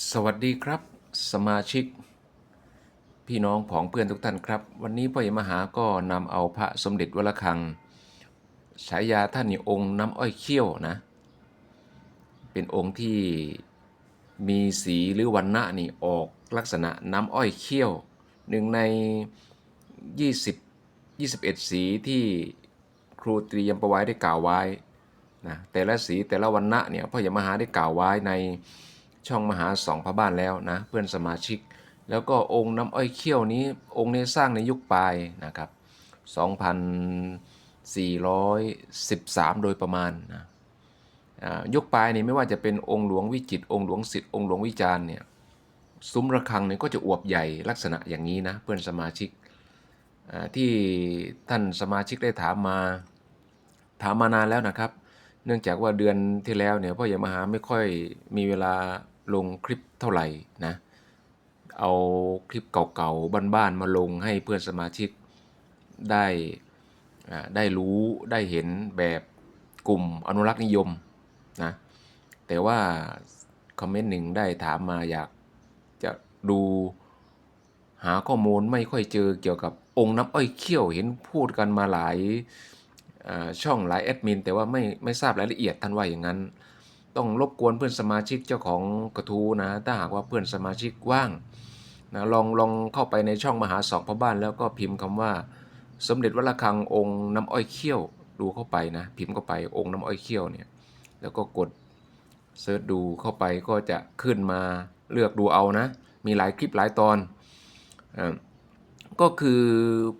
สวัสดีครับ สมาชิก พี่น้องผองเพื่อนทุกท่านครับ วันนี้พ่อใหญ่มหาก็นำเอาพระสมเด็จวระฆังฉายาท่านนี่องค์น้ำอ้อยเขี้ยวนะ เป็นองค์ที่มีสีหรือวันณะนี่ออกลักษณะน้ำอ้อยเขี้ยวหนึ่งใน 20 21 สีที่ครูตรียมประไว้ได้กล่าวไว้นะแต่ละสีแต่ละวันณะเนี่ยพ่อใหญ่มหาได้กล่าวไว้ใน ช่องมหาสองพระบ้านแล้วนะเพื่อนสมาชิก แล้วก็องค์น้ำอ้อยเขี้ยวนี้องค์นี้สร้างในยุคปลายนะครับ 2,413 โดยประมาณนะยุคปลายนี่ไม่ว่าจะเป็นองค์หลวงวิจิตองค์หลวงสิทธิ์องค์หลวงวิจารณ์เนี่ยซุ้มระฆังเนี่ยก็จะอวบใหญ่ลักษณะอย่างนี้นะเพื่อนสมาชิกที่ท่านสมาชิกได้ถามมาถามมานานแล้วนะครับ เนื่องจากว่าเดือนที่แล้วเนี่ยพ่อใหญ่มหาไม่ค่อยมีเวลา ลงคลิปเท่าไหร่นะเอาคลิปเก่าๆบ้านๆมาลงให้เพื่อนสมาชิกได้ได้รู้ได้เห็นแบบกลุ่มอนุรักษ์นิยมนะแต่ว่าคอมเมนต์หนึ่งได้ถามมาอยากจะดูหาข้อมูลไม่ค่อยเจอเกี่ยวกับองค์น้ำอ้อยเขี้ยวเห็นพูดกันมาหลายช่องหลายแอดมินแต่ว่าไม่ไม่ทราบรายละเอียดท่านว่าอย่างนั้น ต้องรบกวนเพื่อนสมาชิกเจ้าของกระทู้นะ ถ้าหากว่าเพื่อนสมาชิกว่างนะลองลองเข้าไปในช่องมหาสองพ่อบ้านแล้วก็พิมพ์คำว่า สมเด็จวัดระฆังองค์น้ำอ้อยเขี้ยวดูเข้าไปนะ พิมพ์เข้าไปองค์น้ำอ้อยเขี้ยวเนี่ยแล้วก็กดเซิร์ชดูเข้าไปก็จะขึ้นมาเลือกดูเอานะ มีหลายคลิปหลายตอนอาก็คือ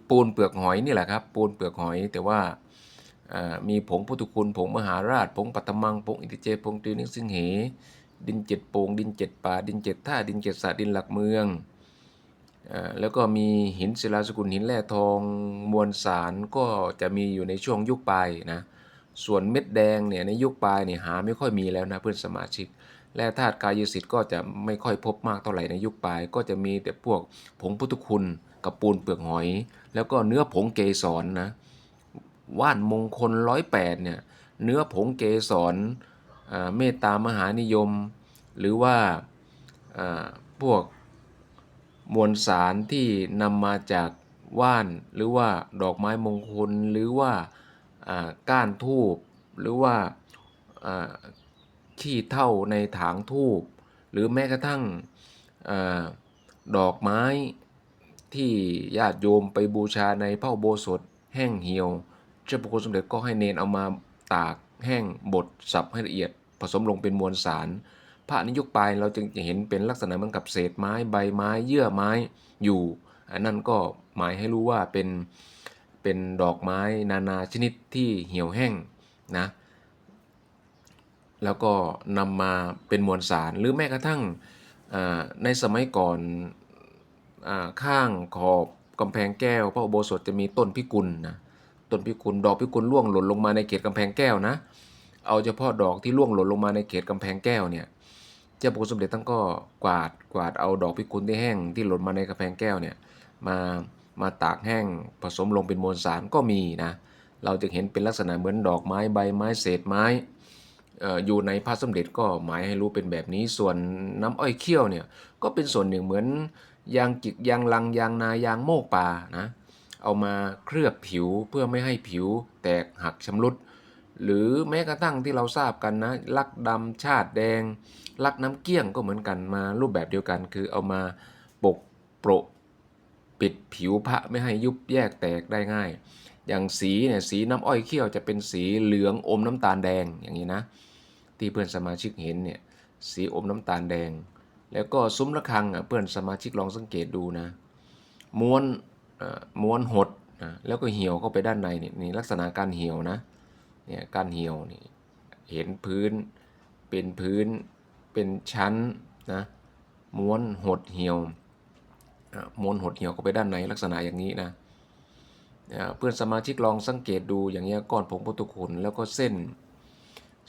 ปูนเปลือกหอยนี่แหละครับปูนเปลือกหอยแต่ว่า มีผงพุทธคุณ ผงมหาราช ผงปัตตมัง ผงอิติเจ ผงตรีนิสิงเห ดินเจ็ดโปงดินเจ็ดป่า ดินเจ็ดท่า ดินเจ็ดสระดินหลักเมืองอแล้วก็มีหินศิลาสกุลหินแร่ทองมวลสารก็จะมีอยู่ในช่วงยุคปลายนะ ส่วนเม็ดแดงเนี่ยในยุคปลายเนี่ยหาไม่ค่อยมีแล้วนะเพื่อนสมาชิก แร่ธาตุกายสิทธิ์ก็จะไม่ค่อยพบมากเท่าไหร่ในยุคปลาย ก็จะมีแต่พวกผงพุทธคุณกับปูนเปลือกหอย แล้วก็เนื้อผงเกสรนะ ว่านมงคลร้อยแปดเนี่ยเนื้อผงเกสรเมตตามหานิยม หรือว่าพวกมวลสารที่นำมาจากว่านหรือว่าดอกไม้มงคลหรือว่าก้านทูบหรือว่าขี้เท่าในถางทูบหรือแม้กระทั่งอดอกไม้ที่ญาติโยมไปบูชาในพระอุโบสถแห้งเหี่ยว เจ้าพระคุณสมเด็จก็ให้เนนเอามาตากแห้งบดสับให้ละเอียด ผสมลงเป็นมวลสารพระนิยุคปลายเราจึงจะเห็นเป็นลักษณะเหมือนกับเศษไม้ใบไม้เยื่อไม้อยู่อันนั้นก็หมายให้รู้ว่าเป็นเป็นดอกไม้นานาชนิดที่เหี่ยวแห้งนะแล้วก็นำมาเป็นมวลสารหรือแม้กระทั่งในสมัยก่อนอข้างขอบกำแพงแก้ว พระอุโบสถจะมีต้นพิกุลนะ ต้นพิกุลดอกพิกุลร่วงหล่นลงมาในเขตกำแพงแก้วนะ เอาเฉพาะดอกที่ร่วงหล่นลงมาในเขตกำแพงแก้วเนี่ยเจ้าพระคุณสมเด็จท่านก็กวาดกวาดเอาดอกพิกุลที่แห้งที่หล่นมาในกำแพงแก้วเนี่ยมามาตากแห้งผสมลงเป็นมวลสารก็มีนะ เราจะเห็นเป็นลักษณะเหมือนดอกไม้ใบไม้เศษไม้เอ่ออยู่ในพระสมเด็จก็หมายให้รู้เป็นแบบนี้ส่วนน้ำอ้อยเขี้ยวเนี่ยก็เป็นส่วนหนึ่งเหมือนยางจิกยางลังยางนายางโมกป่านะ เอามาเคลือบผิวเพื่อไม่ให้ผิวแตกหักชำรุด หรือแม้กระทั่งที่เราทราบกันนะ ลักดำชาติแดง ลักน้ำเกี้ยงก็เหมือนกันมารูปแบบเดียวกัน คือเอามาปกโปะปิดผิวพระไม่ให้ยุบแยกแตกได้ง่าย อย่างสีเนี่ยสีน้ำอ้อยเขี้ยวจะเป็นสีเหลืองอมน้ำตาลแดงอย่างนี้นะ ที่เพื่อนสมาชิกเห็นเนี่ยสีอมน้ำตาลแดง แล้วก็ซุ้มระฆังอะเพื่อนสมาชิกลองสังเกตดูนะม้วน ม้วนหดนะแล้วก็เหี่ยวเข้าไปด้านในนี่นี่ลักษณะการเหี่ยวนะเนี่ยการเหี่ยวนี่เห็นพื้นเป็นพื้นเป็นชั้นนะม้วนหดเหี่ยวม้วนหดเหี่ยวเข้าไปด้านในลักษณะอย่างนี้นะเพื่อนสมาชิกลองสังเกตดูอย่างเงี้ยก้อนผงพุทธคุณแล้วก็เส้น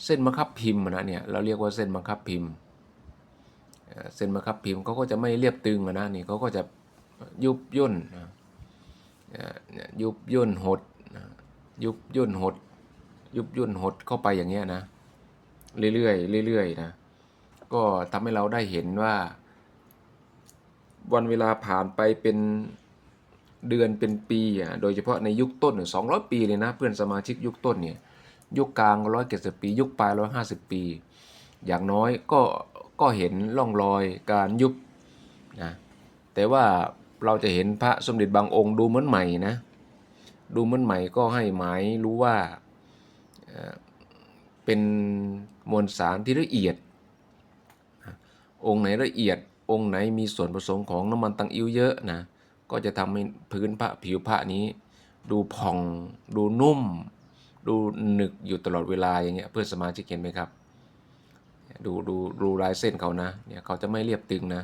เส้นมะคับพิมพ์นะเนี่ยเราเรียกว่าเส้นมะคับพิมพ์เส้นมะคับพิมพ์เขาก็จะไม่เรียบตึงนะนี่เขาก็จะยุบย่นนะ ยุบย่นหดยุบย่นหด ยุบย่นหดเข้าไปอย่างเงี้ยนะ เรื่อยๆเรื่อยๆนะก็ทำให้เราได้เห็นว่า วันเวลาผ่านไปเป็นเดือนเป็นปีอะโดยเฉพาะในยุคต้นสองร้อยปีเลยนะ เพื่อนสมาชิกยุคต้นเนี่ยยุคกลางร้อยเจ็ดสิบปี ยุคปลายร้อยห้าสิบปี อย่างน้อยก็ก็เห็นร่องรอยการยุบนะแต่ว่า เราจะเห็นพระสมเด็จบางองค์ดูเหมือนใหม่นะ ดูเหมือนใหม่ก็ให้หมายรู้ว่าเป็นมวลสารที่ละเอียด องค์ไหนละเอียด องค์ไหนมีส่วนผสมของน้ำมันตังอิ้วเยอะนะ ก็จะทำให้พื้นพระผิวพระนี้ ดูผ่อง ดูนุ่ม ดูหนึกอยู่ตลอดเวลาอย่างเงี้ยเพื่อนสมาชิกเห็นไหมครับ ดูดูดูลายเส้นเขานะ เนี่ยเขาจะไม่เรียบตึงนะ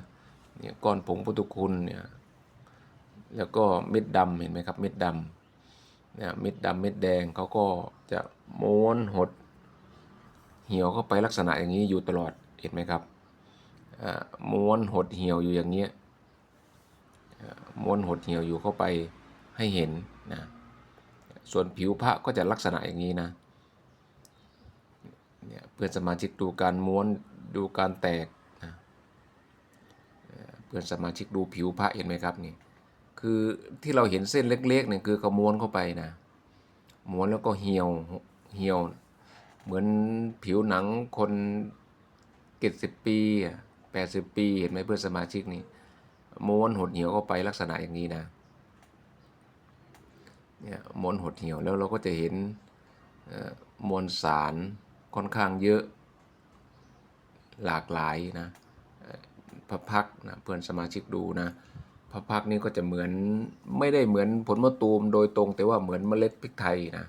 เนี่ยก้อนผงพุทธคุณเนี่ย แล้วก็เม็ดดำเห็นไหมครับ เม็ดดำเนี่ยเม็ดดำเม็ดแดงเขาก็จะม้วนหด เหี่ยวเข้าไปลักษณะอย่างนี้อยู่ตลอดเห็นไหมครับอ่าม้วนหดเหี่ยวอยู่อย่างเงี้ยอ่าม้วนหดเหี่ยวอยู่เข้าไปให้เห็นนะส่วนผิวพระก็จะลักษณะอย่างนี้นะเนี่ยเพื่อนสมาชิกดูการม้วนดูการแตกนะเอ่อเพื่อนสมาชิกดูผิวพระเห็นไหมครับนี่ คือที่เราเห็นเส้นเล็กๆเนี่ยคือเขาม้วนเข้าไปนะม้วนแล้วก็เหี่ยวเหี่ยว เหมือนผิวหนังคนเจ็ดสิบปีแปดสิบปีเห็นไหมเพื่อนสมาชิกนี่ม้วนหดเหี่ยวเข้าไปลักษณะอย่างนี้นะเนี่ยม้วนหดเหี่ยวแล้วเราก็จะเห็นมวลสารค่อนข้างเยอะหลากหลายนะพระพักนะเพื่อนสมาชิกดูนะ พระพักนี่ก็จะเหมือนไม่ได้เหมือนผลมะตูมโดยตรง แต่ว่าเหมือนเมล็ดพริกไทยนะ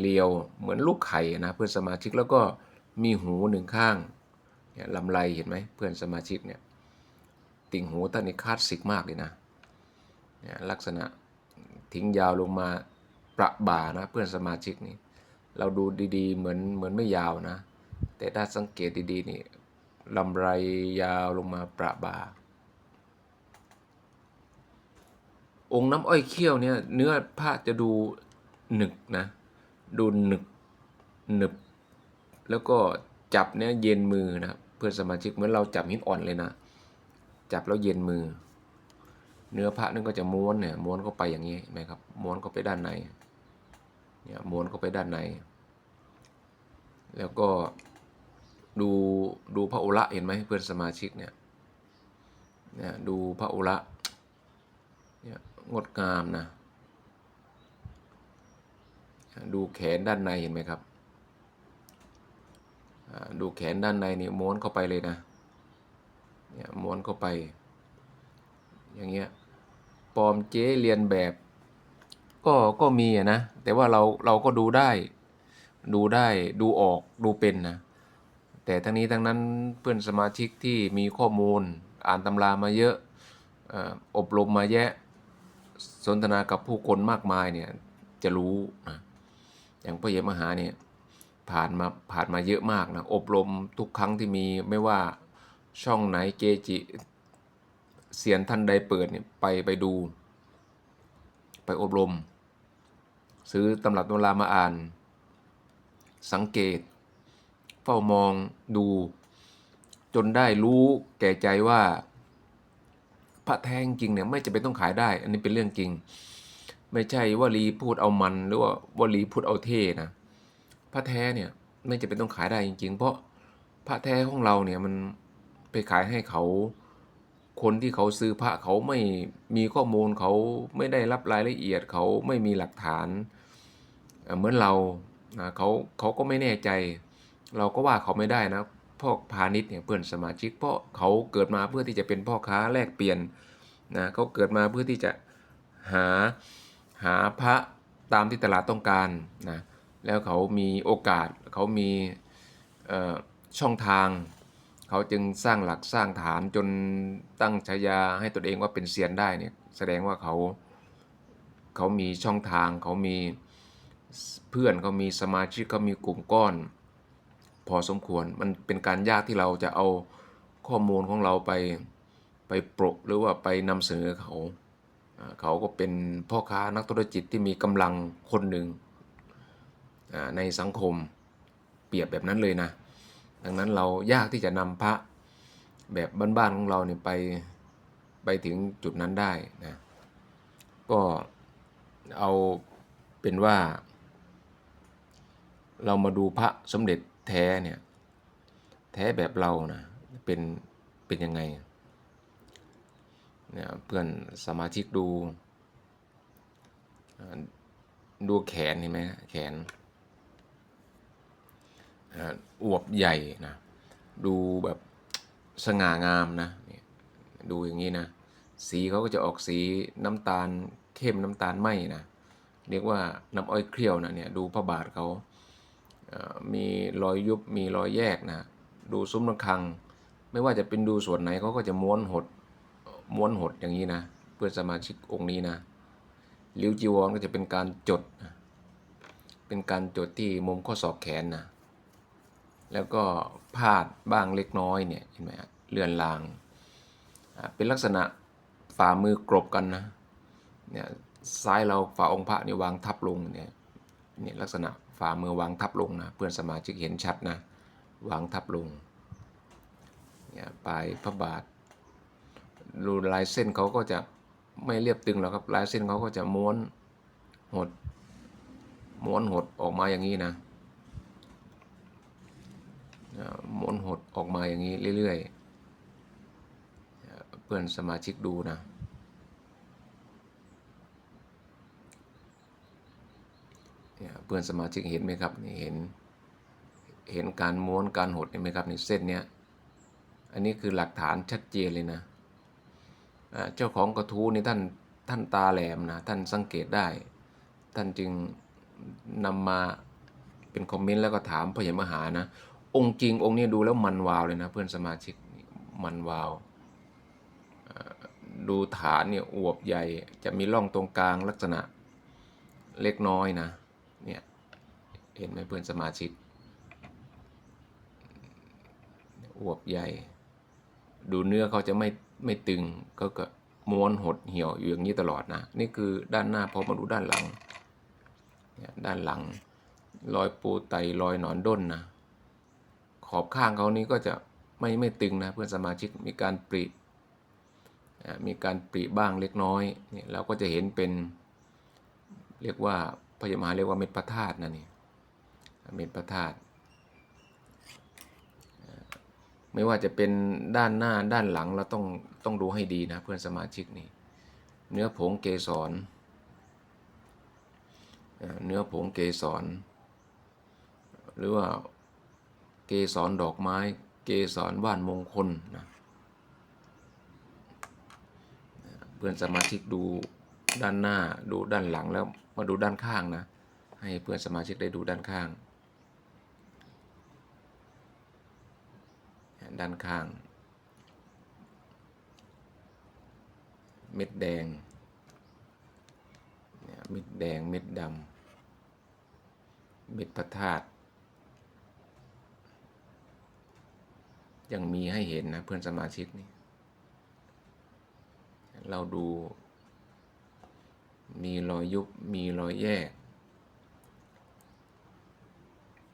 เรียวเหมือนลูกไข่นะเพื่อนสมาชิกแล้วก็มีหูหนึ่งข้างเนี่ยลำไรเห็นไหมเพื่อนสมาชิกเนี่ยติ่งหูท่านนี่คลาสสิกมากเลยนะเนี่ยลักษณะทิ้งยาวลงมาประบ่านะเพื่อนสมาชิกนี่เราดูดีๆ เหมือนเหมือนไม่ยาวนะ แต่ถ้าสังเกตดีๆนี่ลำไรยาวลงมาประบ่า องค์น้ำอ้อยเขี้ยวเนี่ยเนื้อผ้าจะดูหนึกนะ ดูหนึกหนึบ แล้วก็จับเนี่ยเย็นมือนะเพื่อนสมาชิกเหมือนเราจับหินอ่อนเลยนะ จับแล้วเย็นมือ เนื้อพระนั่นก็จะม้วนเนี่ยม้วนเข้าไปอย่างนี้นไหมครับ ม้วนเข้าไปด้านในเนี่ยม้วนเข้าไปด้านใน แล้วก็ดูดูพระอุระเห็นไหมเพื่อนสมาชิกเนี่ยเนี่ยดูพระอุระ เนี่ยงดงามนะ ดูแขนด้านในเห็นไหมครับ ดูแขนด้านในนี่ม้วนเข้าไปเลยนะ เนี่ยม้วนเข้าไป อย่างเงี้ยปลอมเจ๊เรียนแบบ ก็ก็มีอะนะ แต่ว่าเราเราก็ดูได้ ดูได้ดูออกดูเป็นนะ แต่ทั้งนี้ทั้งนั้นเพื่อนสมาชิกที่มีข้อมูลอ่านตำรามาเยอะออบรมมาแยะ สนทนากับผู้คนมากมายเนี่ยจะรู้นะอย่างพ่อเยมหาเนี่ยผ่านมาผ่านมาเยอะมากนะอบรมทุกครั้งที่มีไม่ว่าช่องไหนเกจิเสียนท่านใดเปิดเนี่ยไปไปดู ไปอบรม ซื้อตำรับตำรามาอ่าน สังเกต เฝ้ามองดู จนได้รู้แก่ใจว่า พระแท้งจริงเนี่ยไม่จะเป็นต้องขายได้ อันนี้เป็นเรื่องจริง ไม่ใช่ว่าลีพูดเอามัน หรือว่าวลีพูดเอาเท่นะพระแท้เนี่ยไม่จะเป็นต้องขายได้จริง ๆ เพราะพระแท้ของเราเนี่ยมันไปขายให้เขาคนที่เขาซื้อพระเขาไม่มีข้อมูลเขาไม่ได้รับรายละเอียดเขาไม่มีหลักฐานเหมือนเราเขาเขาก็ไม่แน่ใจ เราก็ว่าเขาไม่ได้นะ พ่อพาณิชย์เนี่ยเพื่อนสมาชิกเพราะเขาเกิดมาเพื่อที่จะเป็นพ่อค้าแลกเปลี่ยนนะเขาเกิดมาเพื่อที่จะหาหาพระตามที่ตลาดต้องการนะแล้วเขามีโอกาสเขามีช่องทาง เขาจึงสร้างหลักสร้างฐานจนตั้งฉายาให้ตนเองว่าเป็นเซียนได้เนี่ยแสดงว่าเขาเขามีช่องทางเขามีเพื่อนเขามีสมาชิกเขามีกลุ่มก้อน พอสมควร มันเป็นการยากที่เราจะเอาข้อมูลของเราไปไปโปรหรือว่าไปนำเสนอเขา เขาก็เป็นพ่อค้านักธุรกิจที่มีกำลังคนหนึ่งในสังคมเปรียบแบบนั้นเลยนะ ดังนั้นเรายากที่จะนำพระแบบบ้านๆของเราเนี่ยไปไปถึงจุดนั้นได้นะ ก็เอาเป็นว่า เรามาดูพระสมเด็จ แท้เนี่ยแท้แบบเรานะเป็นเป็นยังไงเนี่ยเพื่อนสมาชิกดู ดูแขนเห็นไหมแขนอ่าอวบใหญ่นะดูแบบสง่างามนะดูอย่างนี้นะสีเขาก็จะออกสีน้ำตาลเข้มน้ำตาลไหมนะเรียกว่าน้ำอ้อยเคี่ยวนะเนี่ยดูพระบาทเขา มีรอยยุบมีรอยแยกนะดูซุ้มระฆัง ไม่ว่าจะเป็นดูส่วนไหนเขาก็จะม้วนหดม้วนหดอย่างนี้นะ เพื่อสมาชิกองค์นี้นะลิ้วจีวรก็จะเป็นการจดนะเป็นการจดที่มุมข้อศอกแขนนะแล้วก็พาดบ้างเล็กน้อยเนี่ยเห็นไหมเลื่อนลางเป็นลักษณะฝ่ามือกรบกันนะเนี่ยซ้ายเราฝ่าองค์พระนี่วางทับลงเนี่ยเนี่ยลักษณะ ฝ่ามือวางทับลงนะ เพื่อนสมาชิกเห็นชัดนะ วางทับลงเนี่ยปลายพระบาทดูลายเส้นเขาก็จะไม่เรียบตึงหรอกครับ ลายเส้นเขาก็จะม้วนหด ม้วนหดออกมาอย่างนี้นะอ่าหมุนหดออกมาอย่างนี้เรื่อยๆ เพื่อนสมาชิกดูนะ เพื่อนสมาชิกเห็นไหมครับนี่เห็น เห็นการม้วนการหดเห็นไหมครับในเส้นเนี้ยอันนี้คือหลักฐานชัดเจนเลยนะเจ้าของกระทู้นี่ท่านท่านตาแหลมนะท่านสังเกตได้ ท่านจึงนำมาเป็นคอมเมนต์แล้วก็ถามพระยมหานะ องค์จริงองค์นี้ดูแล้วมันวาวเลยนะ เพื่อนสมาชิกมันวาวดูฐานเนี่ยอวบใหญ่จะมีร่องตรงกลางลักษณะเล็กน้อยนะ เห็นไหมเพื่อนสมาชิกอวบใหญ่ ดูเนื้อเขาจะไม่ไม่ตึงก็ก็ม้วนหดเหี่ยวอยู่อย่างนี้ตลอดนะ นี่คือด้านหน้าพอมาดูด้านหลัง ด้านหลังรอยปูไตรอยหนอนด้นนะ ขอบข้างเขานี้ก็จะไม่ไม่ตึงนะ เพื่อนสมาชิกมีการปริมีการปริบ้างเล็กน้อยเนี่ยเราก็จะเห็นเป็น เรียกว่าพยามหาเรียกว่าเม็ดพระธาตุนะนี่ เม็ดพระธาตุไม่ว่าจะเป็นด้านหน้าด้านหลังเราต้องต้องดูให้ดีนะเพื่อนสมาชิกนี่เนื้อผงเกสรเนื้อผงเกสร หรือว่าเกสรดอกไม้ เกสรว่านมงคลนะเพื่อนสมาชิกดูด้านหน้าดูด้านหลังแล้วมาดูด้านข้างนะ ให้เพื่อนสมาชิกได้ดูด้านข้าง ด้านข้าง เม็ดแดงเนี่ยเม็ดแดงเม็ดดำเม็ดพระธาตุยังมีให้เห็นนะเพื่อนสมาชิกนี่เราดูมีรอยยุบ มีรอยแยก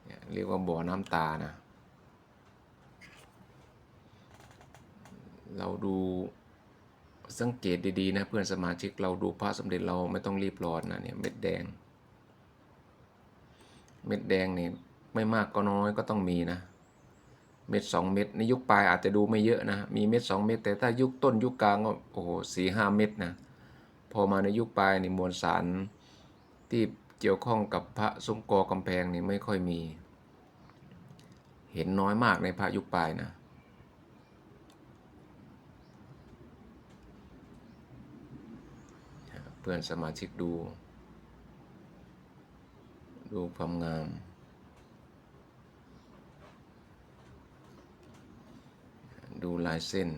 เนี่ยเรียกว่าบ่อน้ำตานะ เราดูสังเกตดีๆนะเพื่อนสมาชิกเราดูพระสมเด็จเราไม่ต้องรีบร้อนนะเนี่ยเม็ดแดง เม็ดแดงเนี่ยไม่มากก็น้อยก็ต้องมีนะ เม็ดสองเม็ดในยุคปลายอาจจะดูไม่เยอะนะ มีเม็ดสองเม็ดแต่ถ้ายุคต้นยุคกลางก็โอ้โหสี่ห้าเม็ดนะพอมาในยุคปลายนี่มวลสารที่เกี่ยวข้องกับพระซุ้มกอกำแพงนี่ไม่ค่อยมี เห็นน้อยมากในพระยุคปลายนะ เพื่อนสมาชิกดู ดูความงาม ดูลายเส้น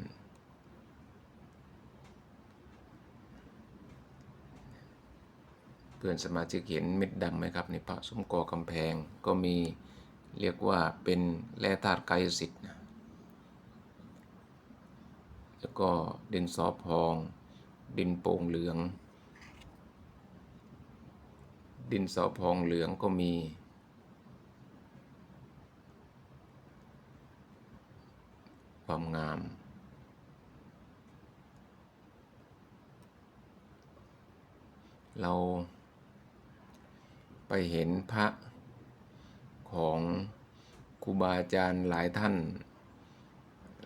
เพื่อนสมาชิกเห็นเม็ดดำไหมครับในพระซุ้มกอกำแพงก็มีเรียกว่าเป็นแร่ธาตุกายสิทธิ์นะแล้วก็ดินสอพอง ดินโป่งเหลือง ดินสอพองเหลืองก็มี ความงาม เราไปเห็นพระของครูบาอาจารย์หลายท่าน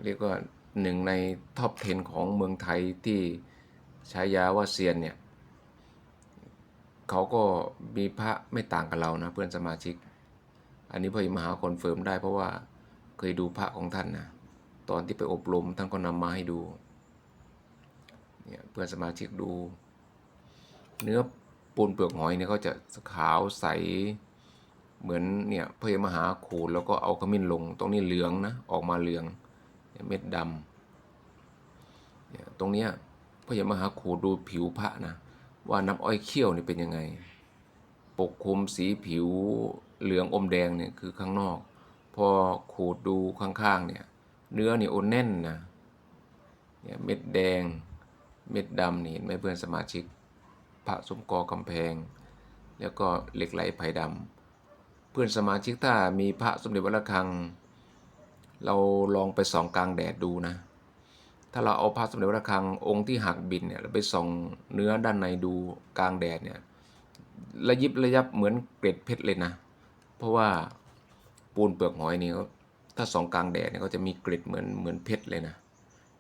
เรียกว่าหนึ่งในท็อป 10 ของเมืองไทยที่ใช้ยาว่าเซียนเนี่ย เขาก็มีพระไม่ต่างกับเรานะเพื่อนสมาชิก อันนี้พออิมหาคอนเฟิร์มได้เพราะว่าเคยดูพระของท่านนะตอนที่ไปอบรมท่านก็นำมาให้ดูเนี่ยเพื่อนสมาชิกดู เนื้อปูนเปลือกหอยเนี่ยเขาจะขาวใสเหมือนเนี่ยพระยมหาขูดแล้วก็เอาขมิ้นลง ตรงนี้เหลืองนะออกมาเหลืองเม็ดดำเนี่ยตรงเนี้ยพระยมหาขูดดูผิวพระนะ ว่าน้ำอ้อยเขี้ยวนี่เป็นยังไง ปกคลุมสีผิวเหลืองอมแดงเนี่ยคือข้างนอก พอขูดดูข้างๆเนี่ยเนื้อนี่โอนแน่นนะเนี่ยเม็ดแดงเม็ดดำนี่เห็นไหมเพื่อนสมาชิกพระสมกอกำแพง แล้วก็เหล็กไหลไผ่ดำเพื่อนสมาชิกถ้ามีพระสมเด็จวัดระฆัง เราลองไปส่องกลางแดดดูนะ ถ้าเราเอาพระสมเด็จวัดระฆังองค์ที่หักบินเนี่ยเราไปส่องเนื้อด้านในดูกลางแดดเนี่ยระยิบระยับเหมือนเกล็ดเพชรเลยนะ เพราะว่าปูนเปลือกหอยนี่เขาถ้าส่องกลางแดดเนี่ยเขาจะมีเกล็ดเหมือนเหมือนเพชรเลยนะ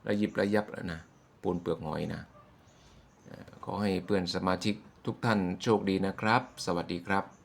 ระยิบระยับแล้วนะปูนเปลือกหอยนะขอให้เพื่อนสมาชิกทุกท่านโชคดีนะครับ สวัสดีครับ